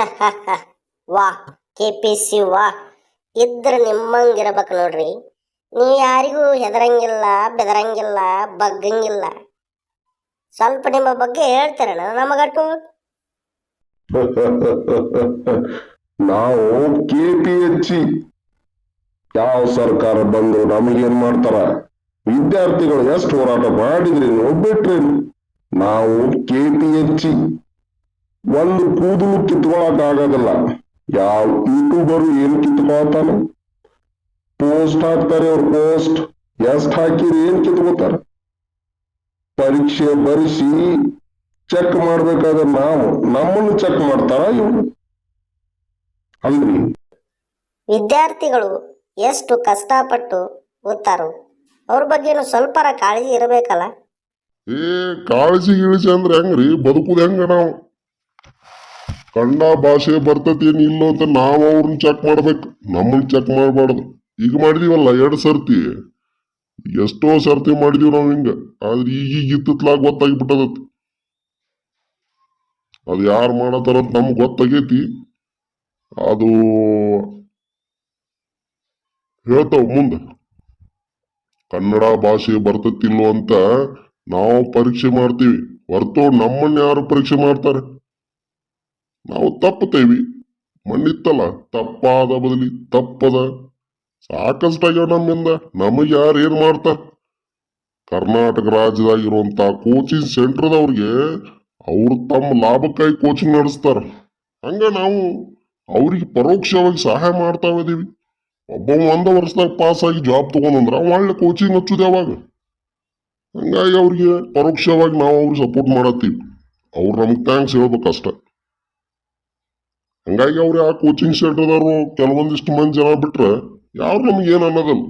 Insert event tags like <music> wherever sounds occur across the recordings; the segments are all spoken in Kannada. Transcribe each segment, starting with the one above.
<laughs> ವಾ ಕೆ ಪಿ ಸಿ ವಾ, ಇದ್ರ ನಿಮ್ಮಂಗಿರ್ಬೇಕು ನೋಡ್ರಿ. ನೀ ಯಾರಿಗೂ ಹೆದರಂಗಿಲ್ಲ, ಬೆದರಂಗಿಲ್ಲ, ಬಗ್ಗಂಗಿಲ್ಲ. ಸ್ವಲ್ಪ ನಿಮ್ಮ ಬಗ್ಗೆ ಹೇಳ್ತಾರಣ ನಮಗಟ್ಟು. <laughs> ನಾವು ಕೆ ಪಿ ಎಚ್ ಯಾವ ಸರ್ಕಾರ ಬಂದ್ರು ನಮಗೇನ್ ಮಾಡ್ತಾರ? ವಿದ್ಯಾರ್ಥಿಗಳು ಎಷ್ಟು ಹೋರಾಟ ಮಾಡಿದ್ರೇನು ಬಿಟ್ರೇನು? ನಾವು ಕೆ ಪಿ ಎಚ್ ಒಂದು ಕೂದಲು ಕಿತ್ಕೊಳಕ್ ಆಗೋದಿಲ್ಲ ಯಾವ ಯೂಟ್ಯೂಬರು ಏನು ಕಿತ್ಕೊಳ್ತಾನೆ ಪೋಸ್ಟ್ ಹಾಕ್ತಾರೆ ಅವ್ರ ಪೋಸ್ಟ್. ಎಷ್ಟ್ ಹಾಕಿರಿ ಏನ್ ಕಿತ್ಕೋತಾರ ಪರೀಕ್ಷೆ ಬರಿಸಿ ಚೆಕ್ ಮಾಡ್ಬೇಕಾದ್ರೆ ನಾವು ನಮ್ಮನ್ನು ಚೆಕ್ ಮಾಡ್ತಾರ ಇವ್ರು? ಅಲ್ರಿ ವಿದ್ಯಾರ್ಥಿಗಳು ಎಷ್ಟು ಕಷ್ಟಪಟ್ಟು ಓದ್ತಾರೋ ಅವ್ರ ಬಗ್ಗೆನೂ ಸ್ವಲ್ಪರ ಕಾಳಜಿ ಇರಬೇಕಲ್ಲ? ಏ ಕಾಳಜಿ ಗಿಳಜಿ ಅಂದ್ರೆ ಹೆಂಗ್ರಿ? ಬದುಕುದ ಹೆಂಗ ನಾವು? ಕನ್ನಡ ಭಾಷೆ ಬರ್ತತಿ ಏನ್ ಇಲ್ಲ ಅಂತ ನಾವು ಅವ್ರನ್ನ ಚೆಕ್ ಮಾಡ್ಬೇಕು. ನಮ್ಮನ್ನ ಚೆಕ್ ಮಾಡಬಾರ್ದು. ಈಗ ಮಾಡಿದೀವಲ್ಲ ಎರಡು ಸರ್ತಿ. ಎಷ್ಟೋ ಸರ್ತಿ ಮಾಡಿದೀವಿ ನಾವು ಹಿಂಗ. ಆದ್ರೆ ಈಗೀಗ ಇತ್ತಿತ್ಲಾಗ ಗೊತ್ತಾಗಿಬಿಟ್ಟದತ್. ಅದು ಯಾರು ಮಾಡತ್ತಾರ ನಮ್ಗೆ ಗೊತ್ತಾಗೈತಿ. ಅದು ಹೇಳ್ತಾವ ಮುಂದೆ. ಕನ್ನಡ ಭಾಷೆ ಬರ್ತತಿಲ್ಲೋ ಅಂತ ನಾವು ಪರೀಕ್ಷೆ ಮಾಡ್ತೀವಿ. ಹೊರತು ನಮ್ಮನ್ನ ಯಾರು ಪರೀಕ್ಷೆ ಮಾಡ್ತಾರೆ? ನಾವು ತಪ್ಪುತ್ತೇವಿ ಮಣ್ಣಿತ್ತಲ್ಲ, ತಪ್ಪಾದ ಬದಲಿ ತಪ್ಪದ. ಸಾಕಷ್ಟಾಗ್ಯಾವ ನಮ್ಮಿಂದ, ನಮಗೆ ಯಾರು ಏನ್ ಮಾಡ್ತಾರ ಕರ್ನಾಟಕ ರಾಜ್ಯದಾಗಿರುವಂತ ಕೋಚಿಂಗ್ ಸೆಂಟರ್ದವ್ರಿಗೆ ಅವ್ರು ತಮ್ಮ ಲಾಭಕ್ಕಾಗಿ ಕೋಚಿಂಗ್ ನಡೆಸ್ತಾರ. ಹಂಗ ನಾವು ಅವ್ರಿಗೆ ಪರೋಕ್ಷವಾಗಿ ಸಹಾಯ ಮಾಡ್ತಾ ಇದೀವಿ. ಒಬ್ಬ ಒಂದ ವರ್ಷದಾಗ ಪಾಸ್ ಆಗಿ ಜಾಬ್ ತಗೊಂಡ್ರ ಒಳ್ಳೆ ಕೋಚಿಂಗ್ ಹಚ್ಚುದು ಯಾವಾಗ? ಹಂಗಾಗಿ ಅವ್ರಿಗೆ ಪರೋಕ್ಷವಾಗಿ ನಾವು ಅವ್ರಿಗೆ ಸಪೋರ್ಟ್ ಮಾಡತ್ತೀವಿ. ಅವ್ರು ನಮ್ಗೆ ಥ್ಯಾಂಕ್ಸ್ ಹೇಳ್ಬೇಕಷ್ಟ ಹಂಗಾಗಿ ಅವ್ರು ಆ ಕೋಚಿಂಗ್ ಸೆಂಟರ್ದವ್ರು ಕೆಲವೊಂದಿಷ್ಟು ಮಂದಿ ಜನ ಬಿಟ್ರೆ ಯಾರು ನಮ್ಗೆ ಏನು ಅನ್ನೋದಲ್ಲ.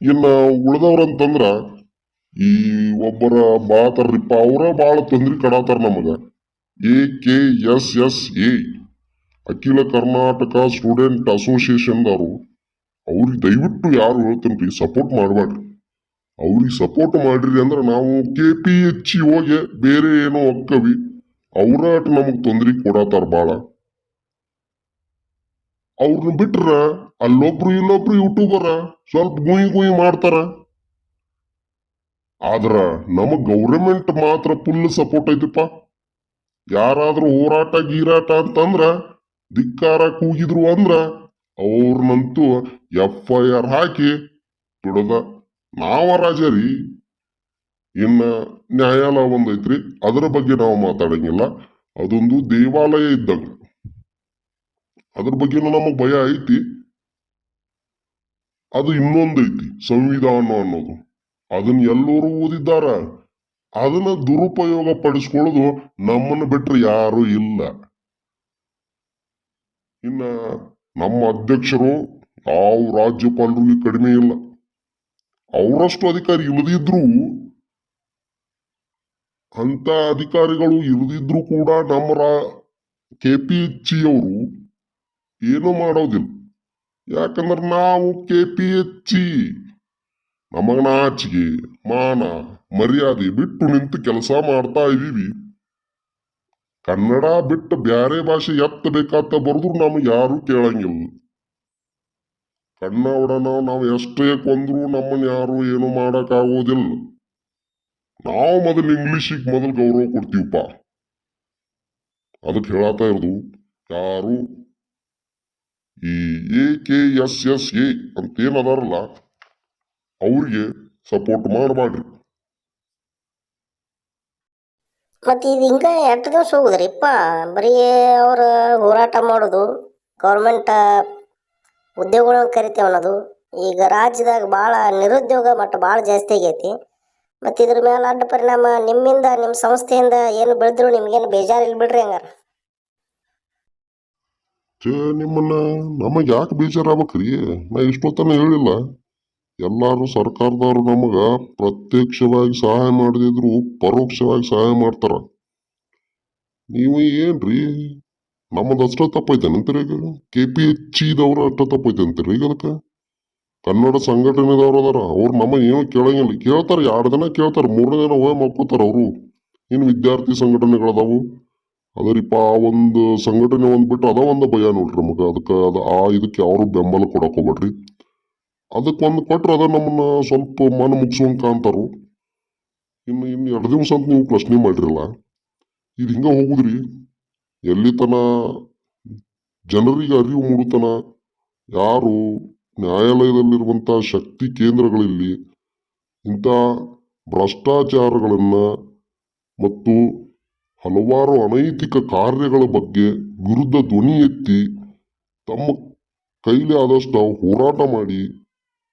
ಇನ್ನು ಉಳ್ದವ್ರಂತಂದ್ರ ಈ ಒಬ್ಬರ ಬಾತಾರ್ರಿಪ್ಪ ಅವರ ಭಾಳ ತೊಂದ್ರೆ ಕಡಾತಾರ ನಮಗೆ. A K S S A. Akhila Karnataka student ಅಸೋಸಿಯೇಷನ್ದವರು ಅವ್ರಿಗೆ ದಯವಿಟ್ಟು ಯಾರು ಹೇಳ್ತೀನಿ ಸಪೋರ್ಟ್ ಮಾಡಬೇಡ್ರಿ. ಅವ್ರಿಗೆ ಸಪೋರ್ಟ್ ಮಾಡ್ರಿ ಅಂದ್ರೆ ನಾವು ಕೆ ಪಿ ಎಚ್ ಹೋಗಿ ಬೇರೆ ಏನೋ ಒಕ್ಕವಿ. ಅವ್ರಾಟ ನಮಗ್ ತೊಂದ್ರೆ ಕೊಡತಾರ ಬಾಳ. ಅವ್ರನ್ನ ಬಿಟ್ರ ಅಲ್ಲೊಬ್ರು ಇಲ್ಲೊಬ್ರು ಯೂಟ್ಯೂಬರ ಸ್ವಲ್ಪ ಗುಯಿ ಗುಯಿ ಮಾಡ್ತಾರ. ಆದ್ರ ನಮಗ್ ಗೌರ್ಮೆಂಟ್ ಮಾತ್ರ ಫುಲ್ ಸಪೋರ್ಟ್ ಐತಿಪ್ಪ. ಯಾರಾದ್ರೂ ಹೋರಾಟ ಗೀರಾಟ ಅಂತಂದ್ರ ಧಿಕ್ಕಾರ ಕೂಗಿದ್ರು ಅಂದ್ರ ಅವ್ರನ್ನಂತೂ ಎಫ್ ಐ ಆರ್ ಹಾಕಿ ಬಿಡದ ನಾವ ರಾಜ ರೀ ಇನ್ನ ನ್ಯಾಯಾಲಯ ಒಂದೈತ್ರಿ ಅದರ ಬಗ್ಗೆ ನಾವು ಮಾತಾಡಂಗಿಲ್ಲ. ಅದೊಂದು ದೇವಾಲಯ ಇದ್ದಂಗ. ಅದ್ರ ಬಗ್ಗೆನೂ ನಮಗ್ ಭಯ ಐತಿ. ಅದು ಇನ್ನೊಂದೈತಿ ಸಂವಿಧಾನ ಅನ್ನೋದು. ಅದನ್ನ ಎಲ್ಲರೂ ಓದಿದ್ದಾರ. ಅದನ್ನ ದುರುಪಯೋಗ ಪಡಿಸ್ಕೊಳ್ಳೋದು ನಮ್ಮನ್ನು ಬಿಟ್ರೆ ಯಾರು ಇಲ್ಲ. ಇನ್ನ ನಮ್ಮ ಅಧ್ಯಕ್ಷರು ಯಾವ ರಾಜ್ಯಪಾಲರಿಗೆ ಕಡಿಮೆ ಇಲ್ಲ. ಅವರಷ್ಟು ಅಧಿಕಾರಿ ಇಲ್ಲದಿದ್ರು ಅಂತ ಅಧಿಕಾರಿಗಳು ಇರದಿದ್ರು ಕೂಡ ನಮ್ಮ ರಾ, ಕೆ ಪಿ ಎಚ್ ಅವರು ಏನು ಮಾಡೋದಿಲ್ಲ. ಯಾಕಂದ್ರೆ ನಾವು ಕೆ ಪಿ ಎಚ್ ನಮಗ ನಾಚಿಗೆ ಮಾನ, ಮರ್ಯಾದೆ ಬಿಟ್ಟು ನಿಂತು ಕೆಲಸ ಮಾಡ್ತಾ ಇದ್ದೀವಿ. ಕನ್ನಡ ಬಿಟ್ಟು ಬ್ಯಾರೆ ಭಾಷೆ ಎತ್ತ ಬೇಕಾತ ಬರೆದ್ರು ನಮ್ಗೆ ಯಾರು ಕೇಳಂಗಿಲ್ಲ. ಕನ್ನಡನ ನಾವು ಎಷ್ಟೇ ಕೊಂದ್ರು ನಮ್ಮನ್ನ ಯಾರು ಏನು ಮಾಡೋಕ್ಕಾಗೋದಿಲ್ಲ ನಾವು ಮೊದಲು ಇಂಗ್ಲಿಷಿಗೆ ಮೊದಲು ಗೌರವ ಕೊಡ್ತೀವಪ್ಪ. ಅದಕ್ಕೆ ಹೇಳಾತ ಇರೋದು, ಯಾರು ಈ A K S S A ಅವ್ರಿಗೆ ಸಪೋರ್ಟ್ ಮಾಡಬಾಡ್ರಿ. ಮತ್ತೆ ಇದು ಹಿಂಗ ಎಷ್ಟು ದಿವಸ ಹೋಗುದ್ರಿಪ್ಪ? ಬರೀ ಅವ್ರ ಹೋರಾಟ ಮಾಡೋದು ಗೌರ್ಮೆಂಟ್ ಉದ್ಯೋಗಗಳನ್ನ ಕರಿತೇವೆ ಅನ್ನೋದು. ಈಗ ರಾಜ್ಯದಾಗ ಭಾಳ ನಿರುದ್ಯೋಗ ಮಟ್ಟ ಭಾಳ ಜಾಸ್ತಿ ಆಗೈತಿ. ಮತ್ತು ಇದ್ರ ಮೇಲೆ ಅಡ್ಡ ಪರಿಣಾಮ ನಿಮ್ಮಿಂದ ನಿಮ್ಮ ಸಂಸ್ಥೆಯಿಂದ ಏನು ಬೆಳೆದ್ರು ನಿಮ್ಗೇನು ಬೇಜಾರು ಇಲ್ಲ ಬಿಡ್ರಿ ಹಂಗಾರ. ಚೇ ನಿಮ್ಮನ್ನ ನಮಗೆ ಯಾಕೆ ಬೇಜಾರಾಗ್ಬೇಕ್ರಿ? ನಾ ಇಷ್ಟೊತ್ತನ ಹೇಳಿಲ್ಲ. ಎಲ್ಲಾರು ಸರ್ಕಾರದವರು ನಮಗ ಪ್ರತ್ಯಕ್ಷವಾಗಿ ಸಹಾಯ ಮಾಡದಿದ್ರು ಪರೋಕ್ಷವಾಗಿ ಸಹಾಯ ಮಾಡ್ತಾರ. ನೀವು ಏನ್ರಿ? ನಮ್ಮದು ಅಷ್ಟ ತಪ್ಪೈತೆ ಅಂತೀರಿ ಈಗ ಕೆ ಪಿ ಎಚ್ ಇದವ್ರು ಅಷ್ಟ ತಪ್ಪೈತೆ ಅಂತೀರಿ ಈಗ ಅದಕ್ಕೆ ಕನ್ನಡ ಸಂಘಟನೆದವ್ರು ಅದಾರ. ಅವ್ರು ನಮ್ಮ ಏನು ಕೇಳಂಗಿಲ್ಲ. ಕೇಳ್ತಾರ, ಎರಡು ದಿನ ಕೇಳ್ತಾರ, ಮೂರನೇ ದಿನ ಹೋಗಿ ಮಕ್ಕೋತಾರ ಅವರು. ಇನ್ನು ವಿದ್ಯಾರ್ಥಿ ಸಂಘಟನೆಗಳದಾವು. ಅದರಿಪ್ಪ ಆ ಒಂದು ಸಂಘಟನೆ ಒಂದು ಬಿಟ್ಟು ಅದ ಒಂದು ಭಯ ನೋಡ್ರಿ ನಮಗ. ಅದಕ್ಕೆ ಅದ, ಆ ಇದಕ್ಕೆ ಯಾರು ಬೆಂಬಲ ಕೊಡಕ್ಕೆ ಹೋಗ್ಬೇಡ್ರಿ. ಅದಕ್ಕೆ ಒಂದು ಕೊಟ್ರೆ ಅದ ನಮ್ಮನ್ನ ಸ್ವಲ್ಪ ಮನ ಮುಗಿಸುವಂಗೆ ಕಾಣ್ತಾರು ಇನ್ನು ಇನ್ನು ಎರಡು ದಿವಸ ಅಂತ ನೀವು ಪ್ರಶ್ನೆ ಮಾಡಿರಲ್ಲ. ಇದು ಹಿಂಗೆ ಹೋಗುದ್ರಿ. ಎಲ್ಲಿ ತನ ಜನರಿಗೆ ಅರಿವು ಮೂಡುತನ, ಯಾರು ನ್ಯಾಯಾಲಯದಲ್ಲಿರುವಂಥ ಶಕ್ತಿ ಕೇಂದ್ರಗಳಲ್ಲಿ ಇಂಥ ಭ್ರಷ್ಟಾಚಾರಗಳನ್ನು ಮತ್ತು ಹಲವಾರು ಅನೈತಿಕ ಕಾರ್ಯಗಳ ಬಗ್ಗೆ ವಿರುದ್ಧ ಧ್ವನಿ ಎತ್ತಿ ತಮ್ಮ ಕೈಲಿ ಆದಷ್ಟು ಹೋರಾಟ ಮಾಡಿ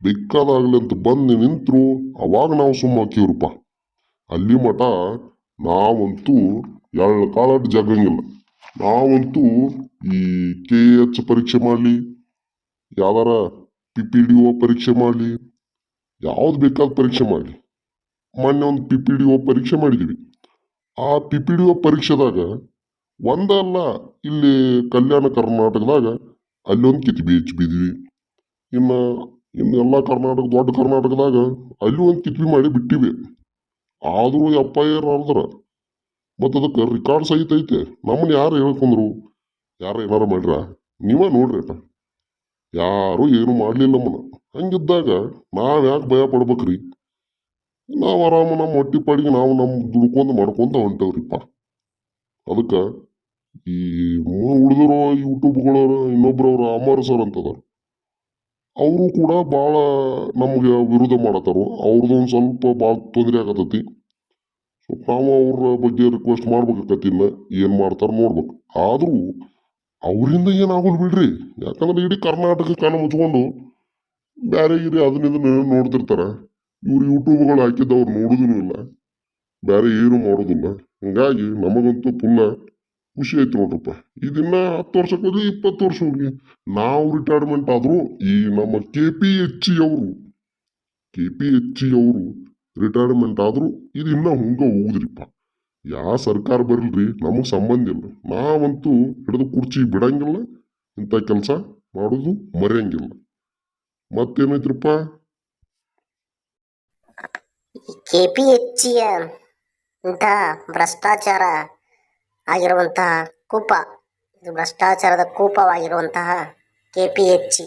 ಬೇಕಾದಾಗಲಿ ಅಂತ ಬಂದು ನಿಂತರು ಅವಾಗ ನಾವು ಸುಮ್ಮ ಹಾಕಿವ್ರಪ್ಪ. ಅಲ್ಲಿ ಮಠ ನಾವಂತೂ ಎಳ್ಳು ಕಾಲಾಟ ಜಗಂಗಿಲ್ಲ ನಾವಂತೂ ಈ ಕೆ ಎಚ್ ಪರೀಕ್ಷೆ ಮಾಡಲಿ, ಯಾವ್ದಾರ ಪಿ ಪಿ ಪರೀಕ್ಷೆ ಮಾಡಲಿ. ಯಾವ್ದು ಬೇಕಾದ ಪರೀಕ್ಷೆ ಮಾಡಲಿ. ಮೊನ್ನೆ ಒಂದು ಪಿ ಪಿ ಪರೀಕ್ಷೆ ಮಾಡಿದ್ದೀವಿ ಆ ಪಿ ಪಿ ಡಿ ಒ ಪರೀಕ್ಷೆದಾಗ ಒಂದಲ್ಲ ಇಲ್ಲಿ ಕಲ್ಯಾಣ ಕರ್ನಾಟಕದಾಗ ಅಲ್ಲೊಂದು ಬಿ ಬೀಚ್ ಬಿದ್ವಿ ಇನ್ನು ಇನ್ನು ಎಲ್ಲ ಕರ್ನಾಟಕ, ದೊಡ್ಡ ಕರ್ನಾಟಕದಾಗ ಅಲ್ಲಿ ಒಂದು ಕಿತ್ವಿ ಮಾಡಿ ಬಿಟ್ಟಿವಿ. ಆದರೂ ಎಪ್ಪ ಆರ್ದ್ರ ಮತ್ತು ಅದಕ್ಕೆ ರೆಕಾರ್ಡ್ ಸಹಿತ ನಮ್ಮನ್ನ ಯಾರು ಹೇಳ್ಕೊಂಡ್ರು? ಯಾರು ಏನಾರ ಮಾಡ್ರ? ನೀವೇ ನೋಡ್ರಿ ಅಣ್ಣ ಯಾರು ಏನು ಮಾಡಲಿಲ್ಲ ನಮ್ಮನ್ನ ಹಂಗಿದ್ದಾಗ ನಾವು ಯಾಕೆ ಭಯ ಪಡ್ಬೇಕ್ರಿ? ನಾವು ಆರಾಮ ನಮ್ಮ ಹೊಟ್ಟಿ ಪಾಡಿಗೆ ನಾವು ನಮ್ಮ ದುಡ್ಕೊಂಡು ಮಾಡ್ಕೊಂತ ಹೊಂಟವ್ರಿಪ್ಪ. ಅದಕ್ಕೆ ಈ ಉಳಿದಿರೋ ಯೂಟ್ಯೂಬ್ಗಳ ಇನ್ನೊಬ್ರವ್ರ ಅಮರ್ ಸರ್ ಅಂತದಾರ. ಅವರು ಕೂಡ ಭಾಳ ನಮಗೆ ವಿರೋಧ ಮಾಡತ್ತಾರು. ಅವ್ರದ್ದು ಒಂದು ಸ್ವಲ್ಪ ಭಾಳ ತೊಂದರೆ ಆಗತೈತಿ. ನಾವು ಅವ್ರ ಬಗ್ಗೆ ರಿಕ್ವೆಸ್ಟ್ ಮಾಡ್ಬೇಕಾಕತಿ ಇನ್ನ ಏನು ಮಾಡ್ತಾರ ನೋಡ್ಬೇಕು. ಆದರೂ ಅವರಿಂದ ಏನಾಗೋದು ಬಿಡ್ರಿ? ಯಾಕಂದ್ರೆ ಇಡೀ ಕರ್ನಾಟಕ ಕಣ್ಣು ಮುಚ್ಕೊಂಡು ಬೇರೆ ಗಿರಿ ಅದನ್ನ ಇದನ್ನ ನೋಡ್ತಿರ್ತಾರ. ಇವ್ರು ಯೂಟ್ಯೂಬ್ಗಳು ಹಾಕಿದ್ದವ್ರು ನೋಡುದೂ ಇಲ್ಲ. ಬೇರೆ ಏನು ಮಾಡೋದಿಲ್ಲ. ಹಂಗಾಗಿ ನಮಗಂತೂ ಪುಲ್ಲ ಖುಷಿ ಆಯ್ತು ನೋಡ್ರಪ್ಪ. ಇದನ್ನ ಹತ್ತು ವರ್ಷಕ್ಕೆ ಇಪ್ಪತ್ತು ವರ್ಷ ಹೋಗಿ ನಾವು ರಿಟೈರ್ಮೆಂಟ್ ಆದರೂ ಈ ನಮ್ಮ ಕೆ ಪಿ ಎಚ್ ಅವರು ಕೆ ಪಿ ಎಚ್ ಅವರು ರಿಟೈರ್ಮೆಂಟ್ ಆದರೂ ಇದು ಇನ್ನೂ ಹಂಗ ಹೋಗುದ್ರಿಪ್ಪ ಯಾವ ಸರ್ಕಾರ ಬರಲ್ರಿ? ನಮಗೆ ಸಂಬಂಧ ಇಲ್ಲ. ನಾವಂತೂ ಹಿಡಿದು ಕುರ್ಚಿ ಬಿಡಂಗಿಲ್ಲ. ಇಂಥ ಕೆಲಸ ಮಾಡೋದು ಮರೆಯಂಗಿಲ್ಲ. ಮತ್ತೇನೈತ್ರಪ್ಪ? ಕೆ ಪಿ ಎಚ್ಚಿಯ ಇಂಥ ಭ್ರಷ್ಟಾಚಾರ ಆಗಿರುವಂತಹ ಕೂಪ. ಇದು ಭ್ರಷ್ಟಾಚಾರದ ಕೂಪವಾಗಿರುವಂತಹ ಕೆ ಪಿ ಎಚ್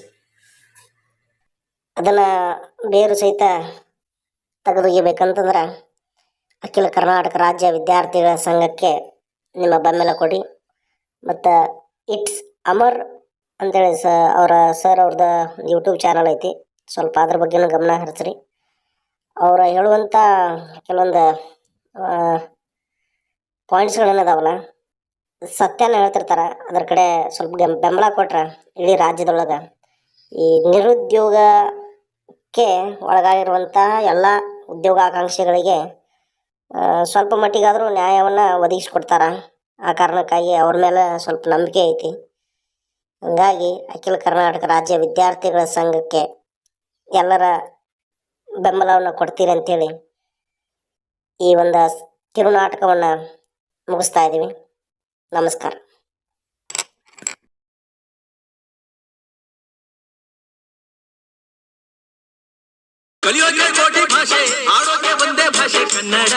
ಅದನ್ನು ಬೇರು ಸಹಿತ ತೆಗೆದೊಯ್ಯಬೇಕಂತಂದ್ರೆ ಅಖಿಲ ಕರ್ನಾಟಕ ರಾಜ್ಯ ವಿದ್ಯಾರ್ಥಿಗಳ ಸಂಘಕ್ಕೆ ನಿಮ್ಮ ಬೆಂಬಲ ಕೊಡಿ. ಮತ್ತು ಇಟ್ಸ್ ಅಮರ್ ಅಂತೇಳಿ ಸ ಅವರ ಸರ್ ಅವ್ರದ್ದು ಯೂಟ್ಯೂಬ್ ಚಾನಲ್ ಐತಿ. ಸ್ವಲ್ಪ ಅದ್ರ ಬಗ್ಗೆನೂ ಗಮನ ಹರಿಸ್ರಿ ಅವರ ಹೇಳುವಂಥ ಕೆಲವೊಂದು ಪಾಯಿಂಟ್ಸ್ಗಳೇನದಾವಲ್ಲ ಸತ್ಯನ ಹೇಳ್ತಿರ್ತಾರೆ. ಅದ್ರ ಕಡೆ ಸ್ವಲ್ಪ ಬೆಂಬಲ ಕೊಟ್ರೆ ಇಡೀ ರಾಜ್ಯದೊಳಗೆ. ಈ ನಿರುದ್ಯೋಗಕ್ಕೆ ಒಳಗಾಗಿರುವಂಥ ಎಲ್ಲ ಉದ್ಯೋಗಾಕಾಂಕ್ಷಿಗಳಿಗೆ ಸ್ವಲ್ಪ ಮಟ್ಟಿಗಾದರೂ ನ್ಯಾಯವನ್ನು ಒದಗಿಸ್ಕೊಡ್ತಾರೆ? ಆ ಕಾರಣಕ್ಕಾಗಿ ಅವ್ರ ಮೇಲೆ ಸ್ವಲ್ಪ ನಂಬಿಕೆ ಐತಿ. ಹಾಗಾಗಿ ಅಖಿಲ ಕರ್ನಾಟಕ ರಾಜ್ಯ ವಿದ್ಯಾರ್ಥಿಗಳ ಸಂಘಕ್ಕೆ ಎಲ್ಲರ ಬೆಂಬಲವನ್ನು ಕೊಡ್ತೀರಿ ಅಂತೇಳಿ ಈ ಒಂದು ಕಿರುನಾಟಕವನ್ನು ಮುಗಿಸ್ತಾ ಇದ್ದೀವಿ ನಮಸ್ಕಾರ. ಕಲಿಯೋಕೆ ಕೋಟಿ ಭಾಷೆ ಆಡೋಕೆ ಒಂದೇ ಭಾಷೆ ಕನ್ನಡ.